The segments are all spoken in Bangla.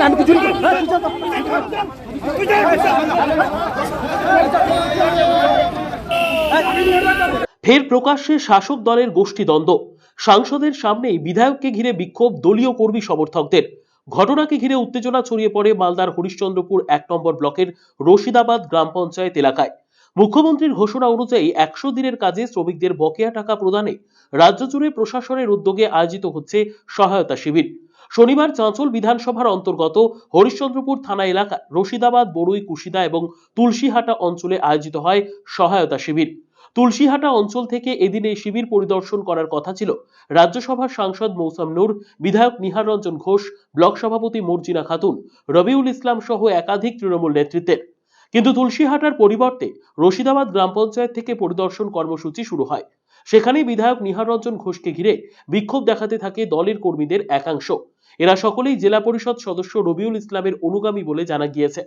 না বিরোধী করে ফের প্রকাশ্যে শাসক দলের গোষ্ঠীদ্বন্দ্ব সাংসদের সামনেই বিধায়ককে ঘিরে বিক্ষোভ দলীয় কর্মী সমর্থকদের। ঘটনাকে ঘিরে উত্তেজনা ছড়িয়ে পড়ে মালদার হরিশ্চন্দ্রপুর এক নম্বর ব্লকের রশিদাবাদ গ্রাম পঞ্চায়েত এলাকায়। মুখ্যমন্ত্রীর ঘোষণা অনুযায়ী একশো দিনের কাজে শ্রমিকদের বকেয়া টাকা প্রদানে রাজ্য জুড়ে প্রশাসনের উদ্যোগে আয়োজিত হচ্ছে সহায়তা শিবির। শনিবার চাঁচল বিধানসভার অন্তর্গত হরিশ্চন্দ্রপুর থানা এলাকা রশিদাবাদ, বড়ুই, কুশিদা এবং তুলসীহাটা অঞ্চলে আয়োজিত হয় সহায়তা শিবির। তুলসীহাটা অঞ্চল থেকে এদিন এই শিবির পরিদর্শন করার কথা ছিল। রাজ্যসভার সাংসদ মৌসাম নূর, বিধায়ক নিহার রঞ্জন ঘোষ, ব্লক সভাপতি মর্জিনা খাতুন, রবিউল ইসলাম সহ একাধিক তৃণমূল নেতৃত্বের। কিন্তু তুলসীহাটার পরিবর্তে রশিদাবাদ গ্রাম পঞ্চায়েত থেকে পরিদর্শন কর্মসূচি শুরু হয়। সেখানেই বিধায়ক নিহার রঞ্জন ঘোষকে ঘিরে বিক্ষোভ দেখাতে থাকে দলের কর্মীদের একাংশ। এরা সকলেই জেলা পরিষদ সদস্য রবিউল ইসলামের অনুগামী বলে জানা গিয়েছে।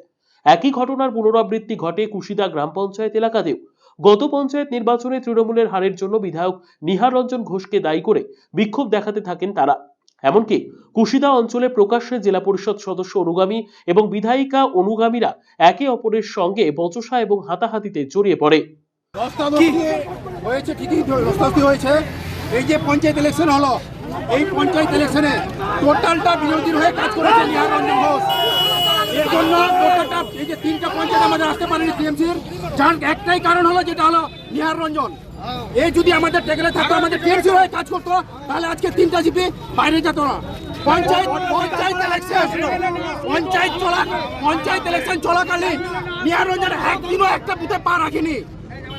একই ঘটনার পুনরাবৃত্তি ঘটে কুশিদা গ্রাম পঞ্চায়েত এলাকাতেও। গত পঞ্চায়েত নির্বাচনে তৃণমূলের হারের জন্য বিধায়ক নিহার রঞ্জন ঘোষকে দায়ী করে বিক্ষোভ দেখাতে থাকেন তারা। এমনকি কুশিদা অঞ্চলে প্রকাশ্যে জেলা পরিষদ সদস্য অনুগামী এবং বিধায়িকা অনুগামীরা একে অপরের সঙ্গে বচসা এবং হাতাহাতিতে জড়িয়ে পড়ে। হয়েছে ঠিকই তো হয়েছে। এই যে পঞ্চায়েত ইলেকশন হলো এই পঞ্চায়েত ইলেকশনে টোটালটা বিরোধীর হয়ে কাজ করেছে নিহার রঞ্জন ঘোষ। এর জন্য টোটালটা এই যে তিনটা পঞ্চায়েত আমাদের আসতে পারেনি টিএমসির যার একটাই কারণ হলো যেটা হলো নিহার রঞ্জন। এই যদি আমাদের টেকেলে থাকতো আমাদের টিএমসির হয়ে কাজ করতো তাহলে আজকে তিনটা জিপি বাইরে যেত না। পঞ্চায়েত পঞ্চায়েত ইলেকশন পঞ্চায়েত চলা পঞ্চায়েত ইলেকশন চলাকালীন নিহার রঞ্জন একদিনও একটা বুথে পা রাখেনি।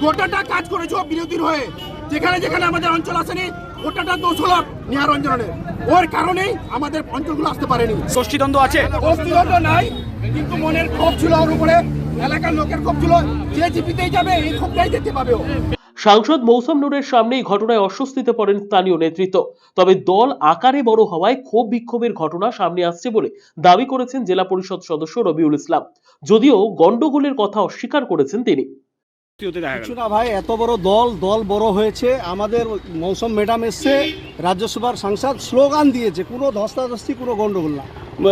গোটাটা কাজ করেছ বিরোধীর হয়ে। যেখানে যেখানে আমাদের অঞ্চল আসেনি গোটাটা দোষ হলো নিহার রঞ্জনের ওর কারণেই আমাদের অঞ্চলগুলো আসতে পারেনি। ষষ্ঠীদ্বন্দ্ব আছে? অস্তিত্ব নাই কিন্তু মনের ক্ষোভ ছিল ওর উপরে। এলাকার লোকের ক্ষোভ ছিল যে জিপিতেই যাবে এই ক্ষোভটাই দেখতে পাবে ও। সাংসদ মৌসুম নূরের সামনেই ঘটনায় অস্বস্তিতে পড়েন স্থানীয় নেতৃত্ব। তবে দল আকারে বড় হওয়ায় ক্ষোভ বিক্ষোভের ঘটনা সামনে আসছে বলে দাবি করেছেন জেলা পরিষদ সদস্য রবিউল ইসলাম। যদিও গন্ডগোলের কথা অস্বীকার করেছেন তিনি। হতে দেখা কিছু না ভাই এত বড় দল দল বড় হয়েছে। আমাদের মৌসুম ম্যাডাম এসছে রাজ্যসভার সাংসদ স্লোগান দিয়েছে কোনো ধস্তাধস্তি কোনো গন্ডগোল না।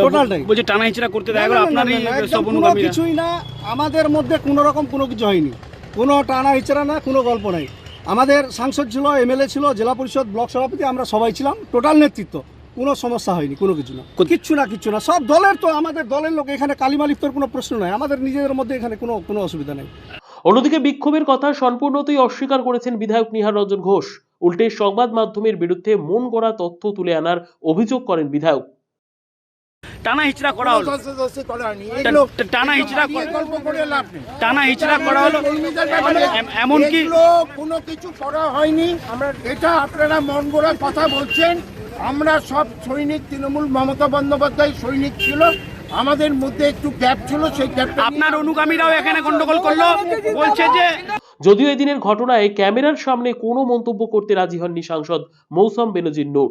টোটালটাই বলছে টানা হিচড়া করতে দেখা গেল না, না, আপনারই না, না, একদম সব কোনো কিছুই না। আমাদের মধ্যে কোনো রকম কোনো কিছু হয়নি। কোনো টানা হিচড়া না কোনো গল্প নাই। আমাদের সাংসদ ছিল এমএলএ ছিল জেলা পরিষদ ব্লক সভাপতি আমরা সবাই ছিলাম। টোটাল নেতৃত্ব কোনো সমস্যা হয়নি কোনো কিছু না। কিচ্ছু না কিচ্ছু না। সব দলের তো আমাদের দলের লোক এখানে কালিমালিপ্তর কোনো প্রশ্ন নাই। আমাদের নিজেদের মধ্যে এখানে কোনো কোনো অসুবিধা নেই। অন্যদিকে বিক্ষোভের কথা সম্পূর্ণতই অস্বীকার করেছেন বিধায়ক নিহার রঞ্জন ঘোষ। উল্টে সংবাদ মাধ্যমের বিরুদ্ধে মন গড়া তথ্য তুলে আনার অভিযোগ করেন বিধায়ক। টানা হিচড়া করা হলো। টানা হিচড়া টানা হিচড়া করা হলো। এমনকি কোনো কিছু করা হয়নি। এটা আপনারা মন গড়া কথা বলছেন। আমরা সব সৈনিক তৃণমূল মমতা বন্দ্যোপাধ্যায় সৈনিক ছিল। আমাদের মধ্যে একটু গ্যাপ ছিল সেই গ্যাপটা আপনার অনুগামীরাও এখানে গন্ডগোল করল? বলছে যে যদিও এদিনের ঘটনায় ক্যামেরার সামনে কোনো মন্তব্য করতে রাজি হননি সাংসদ মৌসম বেনজির নূর।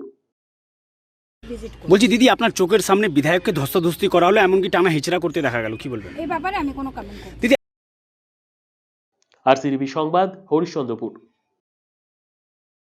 বলছি দিদি আপনার চোখের সামনে বিধায়ককে ধস্তাধস্তি করা হলো এমনকি টানা হিচড়া করতে দেখা গেল কি বলবেন? এই ব্যাপারে আমি কোনো কমেন্ট করব না। আর সিরিবি সংবাদ হরিশ্চন্দ্রপুর।